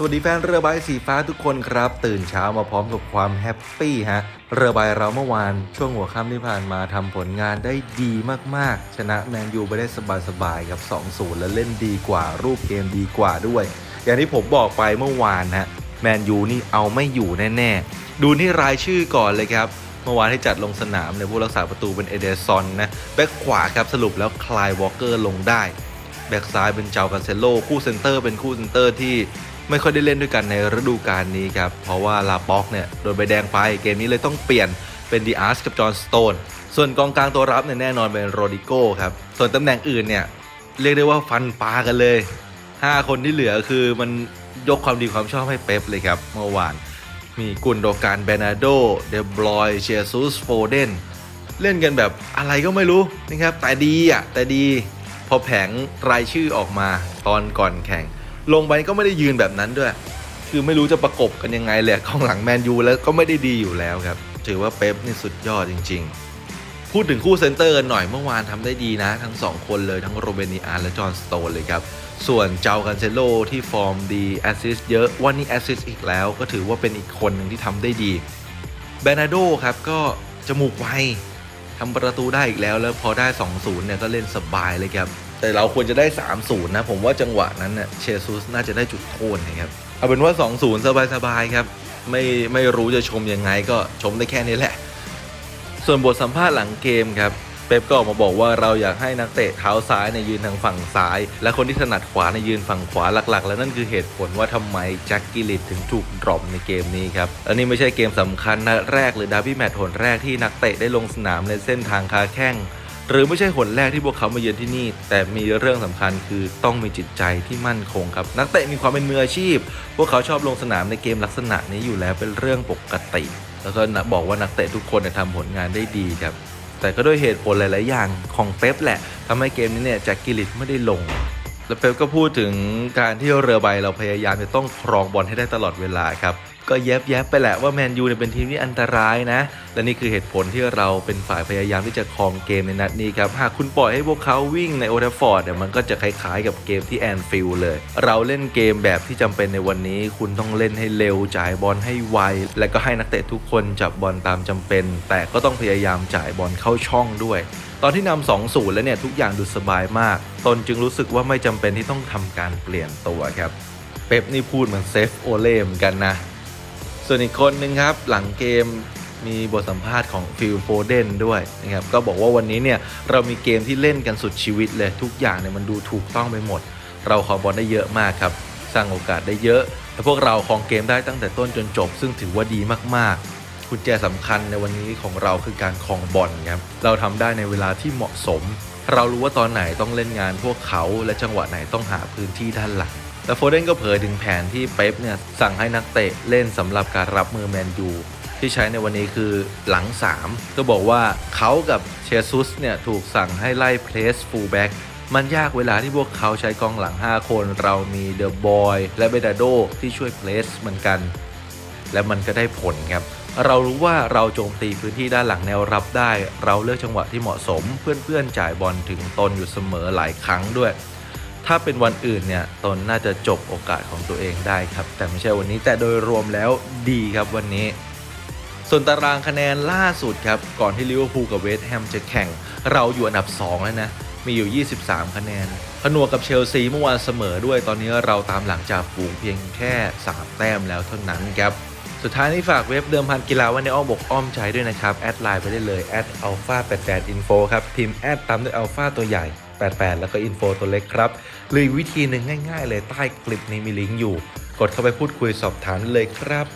สวัสดีแฟนเรือใบสีฟ้าทุกคนครับ ตื่นเช้ามาพร้อมกับความแฮปปี้ฮะเรือใบเราเมื่อวานช่วงหัวค่ำที่ผ่านมาทำผลงานได้ดีมากๆ ชนะแมนยูไปได้สบายๆกับ2-0และเล่นดีกว่ารูปเกมดีกว่าด้วย อย่างที่ผมบอกไปเมื่อวานฮะแมนยูนี่เอาไม่อยู่แน่ๆ ดูนี่รายชื่อก่อนเลยครับเมื่อวานที่จัดลงสนามเนี่ยผู้รักษาประตูเป็นเอเดซอนนะแบ็คขวาครับสรุปแล้วคลายวอลเกอร์ลงได้แบ็กซ้ายเป็นเจ้ากันเซโลคู่เซนเตอร์เป็นคู่เซนเตอร์ที่ ไม่ค่อยได้เล่นด้วยกันในฤดูกาลนี้ครับเพราะว่าลาป็อกเนี่ยโดนใบแดงไปเกมนี้เลยต้องเปลี่ยนเป็นดีอาร์สกับจอห์นสโตนส่วนกองกลางตัวรับเนี่ยแน่นอนเป็นโรดิโก้ครับส่วนตำแหน่งอื่นเนี่ยเรียกได้ว่าฟันปลากันเลย 5 คนที่เหลือคือมันยกความดีความชอบให้เป๊ปเลยครับเมื่อวานมีกุนโดการเบนาโดเดบรอยเชียซูสโฟเดนเล่นกันแบบอะไรก็ไม่รู้นะครับแต่ดีอะแต่ดี พอแผงรายชื่อออกมาตอนก่อนแข่ง ลงไปก็ไม่ได้ยืนแบบนั้นด้วย คือไม่รู้จะประกบกันยังไงเลยกองหลังแมนยูแล้วก็ไม่ได้ดีอยู่แล้วครับ ถือว่าเป๊ปนี่สุดยอดจริง ๆ พูดถึงคู่เซนเตอร์กันหน่อยเมื่อวานทำได้ดีนะ ทั้ง 2 คนเลยทั้งโรเบนิอาร์และจอห์นสโตนเลยครับ ส่วนเจ้ากันเซโลที่ฟอร์มดีแอสซิสเยอะวันนี้แอสซิสอีกแล้ว ก็ถือว่าเป็นอีกคนหนึ่งที่ทำได้ดีเบนาโดครับก็จมูกไว ทำประตูได้อีกแล้ว แล้วพอได้ 2-0 เนี่ยก็เล่นสบายเลยครับ แต่เราควรจะได้ 3-0 นะ ผมว่าจังหวะนั้นเนี่ยเชซุสน่าจะได้จุดโทษนะครับ เอาเป็นว่า 2-0 สบายๆครับ ไม่ไม่รู้จะชมยังไงก็ชมได้แค่นี้แหละ ส่วนบทสัมภาษณ์หลังเกมครับ เป๊ปก็ออกมาบอกว่าเราอยากให้นักเตะเท้าซ้ายในยืนทางฝั่งซ้าย และคนที่ถนัดขวาในยืนฝั่งขวาหลักๆ และนั่นคือเหตุผลว่าทำไมแจ็คกิลิตถึงถูกดรอปในเกมนี้ครับและนี่ไม่ใช่เกมสำคัญนัดแรกหรือดาร์บี้แมตช์หนแรกที่นักเตะได้ลงสนามในเส้นทางคาแข้งหรือไม่ใช่หนแรกที่พวกเขามาเยือนที่นี่ แต่มีเรื่องสำคัญคือต้องมีจิตใจที่มั่นคงครับ นักเตะมีความเป็นมืออาชีพ พวกเขาชอบลงสนามในเกมลักษณะนี้อยู่แล้วเป็นเรื่องปกติ แล้วก็บอกว่านักเตะทุกคนทำผลงานได้ดีครับ แต่ก็ด้วยเหตุผลหลาย ๆ อย่างของเป๊ปแหละทำให้เกมนี้เนี่ยแจ็คกิลิตไม่ได้ลง แล้วเป๊ปก็พูดถึงการที่เรือใบเราพยายามจะต้องครองบอลให้ได้ตลอดเวลาครับ ก็แยบแยบไปแหละว่าแมนยูเนี่ยเป็นทีมที่อันตรายนะ และนี่คือเหตุผลที่เราเป็นฝ่ายพยายามที่จะครองเกมในนัดนี้ครับหากคุณปล่อยให้พวกเขาวิ่งในโอเทฟฟอร์ดเนี่ยมันก็จะคล้ายๆกับเกมที่แอนฟิลด์เลย เราเล่นเกมแบบที่จำเป็นในวันนี้ คุณต้องเล่นให้เร็วจ่ายบอลให้ไว และก็ให้นักเตะทุกคนจับบอลตามจำเป็น แต่ก็ต้องพยายามจ่ายบอลเข้าช่องด้วย ตอนที่นำ2 0แล้วเนี่ยทุกอย่างดูสบายมาก ตนจึงรู้สึกว่าไม่จำเป็นที่ต้องทำการเปลี่ยนตัวครับเป๊ปนี่พูดเหมือนเซฟโอเล่เหมือนกันนะ ส่วนอีกคนหนึ่งครับ หลังเกมมีบทสัมภาษณ์ของฟิลโฟเดนด้วยนะครับก็บอกว่าวันนี้เนี่ยเรามีเกมที่เล่นกันสุดชีวิตเลยทุกอย่างเนี่ยมันดูถูกต้องไปหมด เราขอบอลได้เยอะมากครับ สร้างโอกาสได้เยอะและพวกเราครองเกมได้ตั้งแต่ต้นจนจบ ซึ่งถือว่าดีมากๆกุญแจสำคัญในวันนี้ของเราคือการครองบอลครับเราทำได้ในเวลาที่เหมาะสม เรารู้ว่าตอนไหนต้องเล่นงานพวกเขาและจังหวะไหนต้องหาพื้นที่ด้านหลัง แต่โฟเดนก็เผยถึงแผนที่เป๊ปเนี่ยสั่งให้นักเตะเล่นสำหรับการรับมือแมนยูที่ใช้ในวันนี้คือหลัง 3 ก็บอกว่าเขากับเชซุสเนี่ยถูกสั่งให้ไล่เพลสฟูลแบ็กมันยากเวลาที่พวกเขาใช้กองหลัง 5 คน เรามีเดอะบอยและเบดาโดที่ช่วยเพลสเหมือนกัน และมันก็ได้ผลครับ เรารู้ว่าเราโจมตีพื้นที่ด้านหลังแนวรับได้ เราเลือกจังหวะที่เหมาะสม เพื่อนๆจ่ายบอลถึงตนอยู่เสมอหลายครั้งด้วย ถ้าเป็นวันอื่นเนี่ยตนน่าจะจบโอกาสของตัวเองได้ครับ แต่ไม่ใช่วันนี้แต่โดยรวมแล้วดีครับวันนี้ ส่วนตารางคะแนนล่าสุดครับ ก่อนที่ลิเวอร์พูลกับเวสต์แฮมจะแข่ง เราอยู่อันดับ2แล้วนะมีอยู่ 23 คะแนนผนวกกับเชลซีเมื่อวานเสมอด้วยตอนนี้เราตามหลังจากฝูงเพียงแค่ 3 แต้มแล้วเท่านั้นครับสุดท้ายนี้ฝากเว็บเดิมพันกีฬาไว้ในอ้อมอกอ้อมใจด้วยนะครับ แอดไลน์ไปได้เลยแอดอัลฟา88 info ครับพิมพ์แอดตามด้วยอัลฟาตัวใหญ่ 88 แล้วก็อินโฟตัวเล็กครับหรือวิธีหนึ่งง่าย ๆ เลยใต้คลิปนี้มีลิงก์อยู่ กดเข้าไปพูดคุยสอบถามเลยครับ